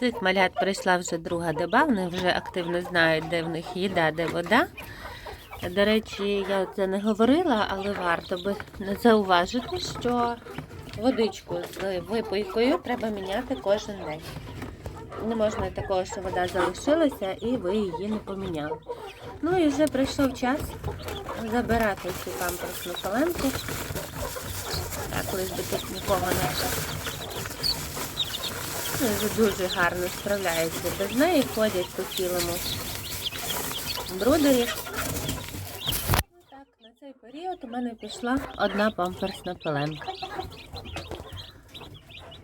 Цих малят прийшла вже друга доба, вони вже активно знають, де в них їда, де вода. До речі, я це не говорила, але варто би зауважити, що водичку з випийкою треба міняти кожен день. Не можна такого, що вода залишилася і ви її не поміняли. Ну і вже прийшов час забирати цю памперсну коленку. Так, лиш би тут нікого не Ну, вже дуже гарно справляються без неї, ходять по цілому брудері. Так, на цей період у мене пішла одна памперсна пеленка.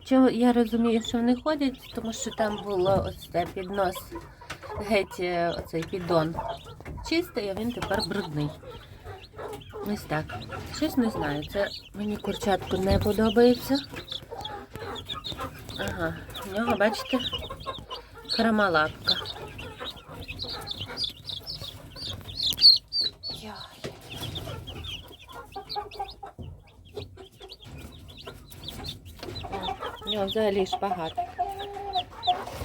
Чого я розумію, що вони ходять, тому що там було ось це піднос, геть е, оцей піддон чистий, а він тепер брудний. Ось так. Щось не знаю. Це мені курчатку не подобається. Ага, в нього, бачите, хрома лапка. Яй. О, В нього взагалі шпагат.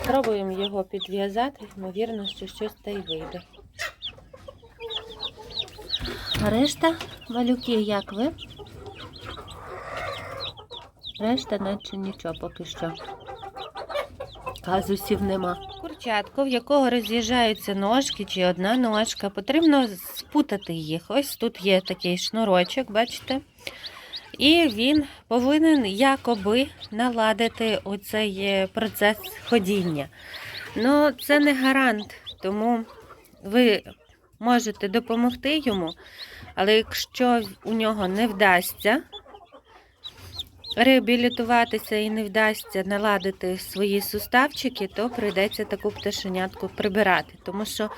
Спробуємо його підв'язати, ймовірно, що щось та й вийде. А решта, малюки, як ви? Решта, наче нічого поки що. Казусів нема. Курчатко, в якого роз'їжджаються ножки чи одна ножка, потрібно спутати їх. Ось тут є такий шнурочок, бачите? І він повинен якоби наладити оцей е, процес ходіння. Ну, це не гарант, тому ви можете допомогти йому, але якщо у нього не вдасться реабілітуватися і не вдасться наладити свої суставчики, то прийдеться таку пташенятку прибирати, тому що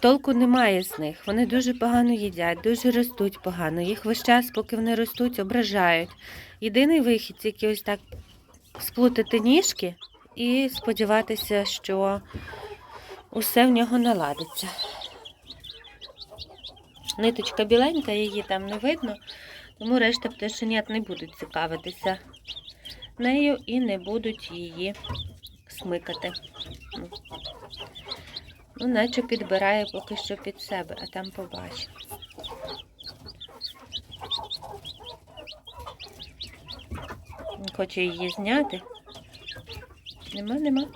толку немає з них. Вони дуже погано їдять, дуже ростуть погано. Їх весь час, поки вони ростуть, ображають. Єдиний вихід тільки ось так сплутати ніжки і сподіватися, що усе в нього наладиться. Ниточка біленька, її там не видно, тому решта пташенят не будуть цікавитися нею і не будуть її смикати. Ну, наче підбирає поки що під себе, а там побачимо. Хоче її зняти. Нема, нема.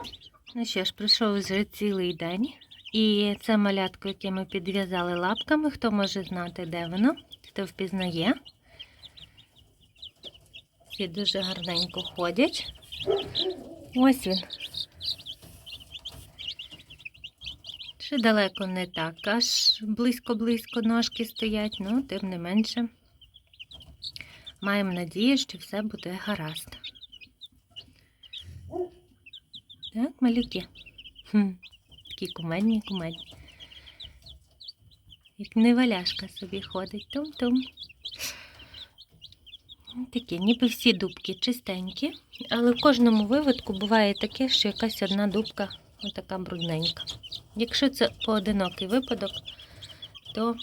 Ну що ж, пройшов вже цілий день. І це малятко, яке ми підв'язали лапками. Хто може знати, де воно, хто впізнає. Всі дуже гарненько ходять. Ось він. Ще далеко не так, аж близько-близько ножки стоять, ну, тим не менше. Маємо надію, що все буде гаразд. Так, малюки. Хм, такі кумедні, кумедні. Як неваляшка собі ходить, тум-тум. Такі, ніби всі дубки чистенькі, але в кожному виводку буває таке, що якась одна дубка отака брудненька. Якщо це поодинокий випадок, то,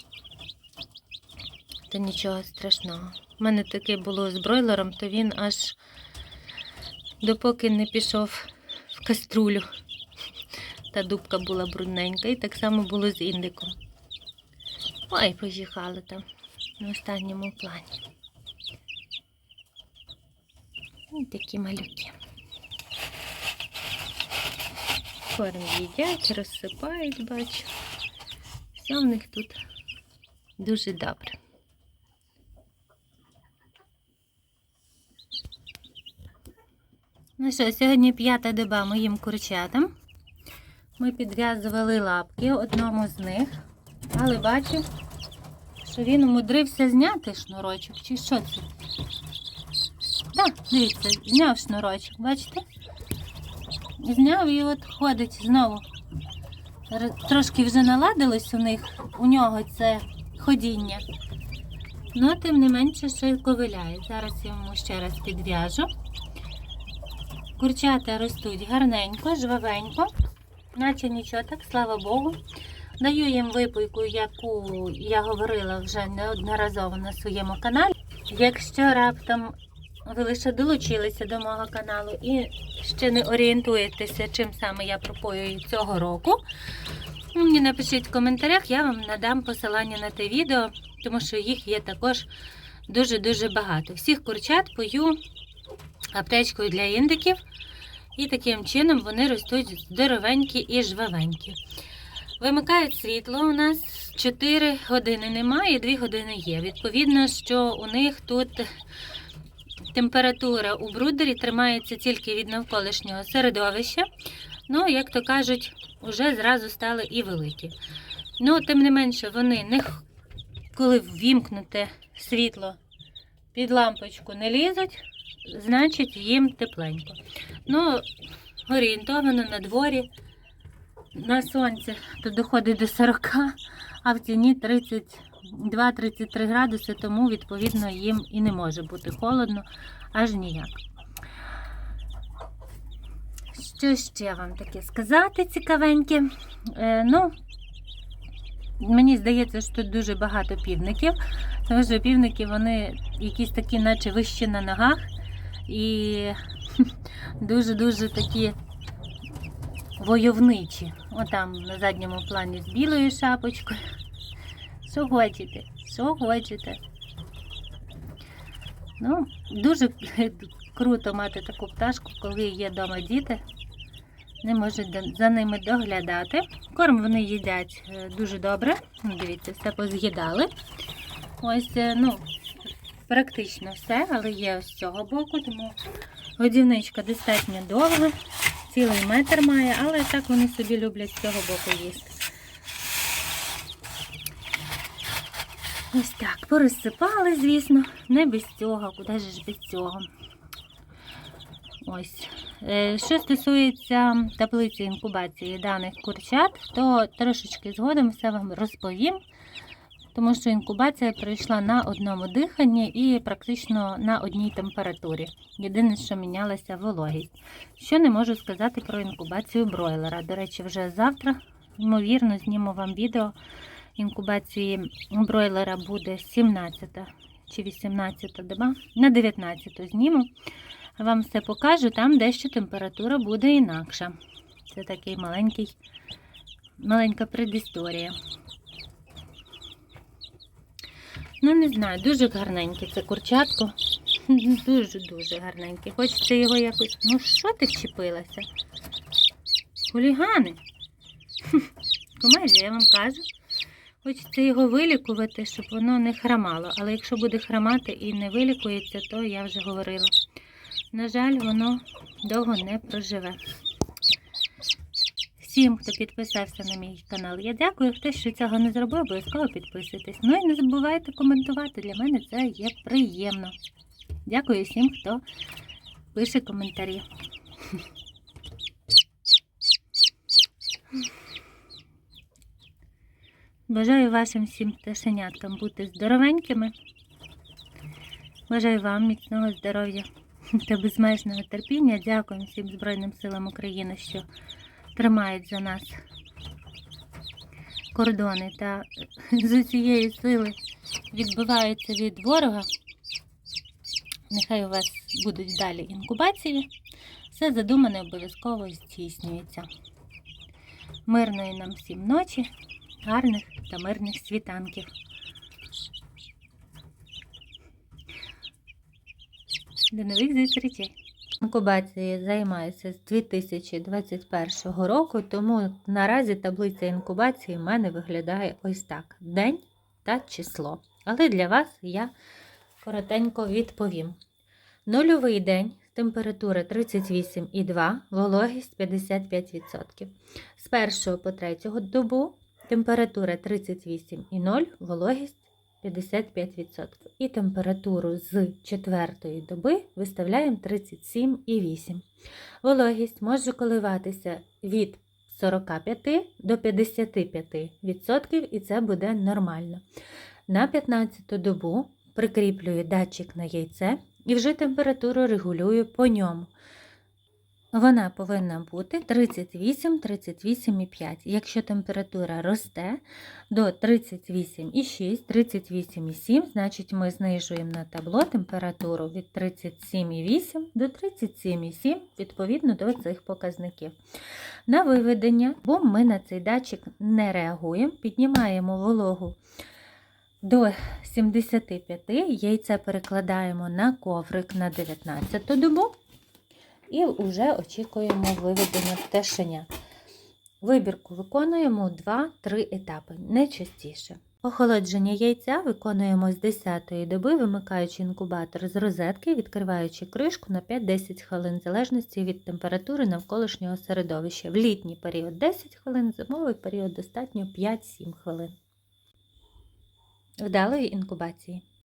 то нічого страшного. У мене таке було з бройлером, то він аж допоки не пішов в каструлю. Та дубка була брудненька. І так само було з індиком. Ой, поїхали там на останньому плані. Ось такі малюки. Корм їдять, розсипають, бачу. Все в них тут дуже добре. Ну що, сьогодні п'ята доба моїм курчатам. Ми підв'язували лапки одному з них, але бачу, що він умудрився зняти шнурочок, чи що це? Так, дивіться, зняв шнурочок, бачите? Зняв і от ходить знову. Трошки вже наладилось у них, у нього це ходіння. Ну, тим не менше, ще ковиляє. Зараз я йому ще раз підв'яжу. Курчата ростуть гарненько, жвавенько, наче нічого так, слава Богу. Даю їм випийку, яку я говорила вже неодноразово на своєму каналі. Якщо раптом ви лише долучилися до мого каналу і ще не орієнтуєтеся, чим саме я пропоюю цього року, мені напишіть в коментарях, я вам надам посилання на те відео, тому що їх є також дуже-дуже багато. Всіх курчат пою аптечкою для індиків, і таким чином вони ростуть здоровенькі і жвавенькі. Вимикають світло у нас 4 години немає, і 2 години є. Відповідно, що у них тут температура у брудері тримається тільки від навколишнього середовища. Ну, як то кажуть, вже зразу стали і великі. Ну, тим не менше, вони не коли ввімкнуте світло під лампочку не лізуть, значить їм тепленько. Ну, орієнтовано на дворі на сонці то доходить до 40, а в тіні 32-33 градуси, тому відповідно їм і не може бути холодно аж ніяк. Що ще вам таке сказати цікавеньке? Е, ну, мені здається, що тут дуже багато півників, тому що півники вони якісь такі, наче вищі на ногах, і дуже-дуже такі войовничі. Отам на задньому плані з білою шапочкою. Що хочете? Ну, дуже круто мати таку пташку, коли є вдома діти. Не можуть за ними доглядати. Корм вони їдять е, дуже добре. Ну, Дивіться, все поз'їдали. Ось, е, ну, практично все, але є з цього боку, тому годівничка достатньо довга, цілий метр має, але так вони собі люблять з цього боку їсти. Ось так, порозсипали, звісно, не без цього, куди ж без цього. Ось. Е, Що стосується таблиці інкубації даних курчат, то трошечки згодом все вам розповім, тому що інкубація пройшла на одному диханні і практично на одній температурі. Єдине, що мінялася вологість. Що не можу сказати про інкубацію бройлера. До речі, вже завтра, ймовірно, зніму вам відео. Інкубації бройлера буде 17 чи 18 доба. На 19 зніму. Вам все покажу, там дещо температура буде інакша. Це такий маленький, маленька предісторія. Ну, не знаю, дуже гарненьке це курчатко. Дуже-дуже гарненьке. Хочеться його якось. Ну, що ти вчепилася? Хулігани. Комедія, я вам кажу. Хочеться його вилікувати, щоб воно не храмало. Але якщо буде храмати і не вилікується, то я вже говорила. На жаль, воно довго не проживе. Всім, хто підписався на мій канал, я дякую. Хто ще цього не зробив, обов'язково підписуйтесь. Ну і не забувайте коментувати. Для мене це є приємно. Дякую всім, хто пише коментарі. Бажаю вашим всім пташеняткам бути здоровенькими. Бажаю вам міцного здоров'я та безмежного терпіння. Дякую всім Збройним силам України, що тримають за нас кордони та з цієї сили відбиваються від ворога. Нехай у вас будуть далі інкубації. Все задумане обов'язково здійснюється. Мирної нам всім ночі, гарних та мирних світанків. До нових зустрічей! Інкубацією займаюся з 2021 року, тому наразі таблиця інкубації в мене виглядає ось так: день та число. Але для вас я коротенько відповім. Нульовий день, температура 38,2, вологість 55%. З 1 по 3 добу температура 38,0, вологість 55%. І температуру з 4 доби виставляємо 37,8. Вологість може коливатися від 45 до 55%, і це буде нормально. На 15 добу прикріплюю датчик на яйце і вже температуру регулюю по ньому. Вона повинна бути 38-38,5. Якщо температура росте до 38,6, 38,7, значить ми знижуємо на табло температуру від 37,8 до 37,7 відповідно до цих показників. На виведення, бо ми на цей датчик не реагуємо, піднімаємо вологу до 75, яйце перекладаємо на коврик на 19 добу і вже очікуємо виведення пташеня. Вибірку виконуємо 2-3 етапи, не частіше. Охолодження яйця виконуємо з 10-ї доби, вимикаючи інкубатор з розетки, відкриваючи кришку на 5-10 хвилин, в залежності від температури навколишнього середовища. В літній період 10 хвилин, зимовий період достатньо 5-7 хвилин. Вдалої інкубації.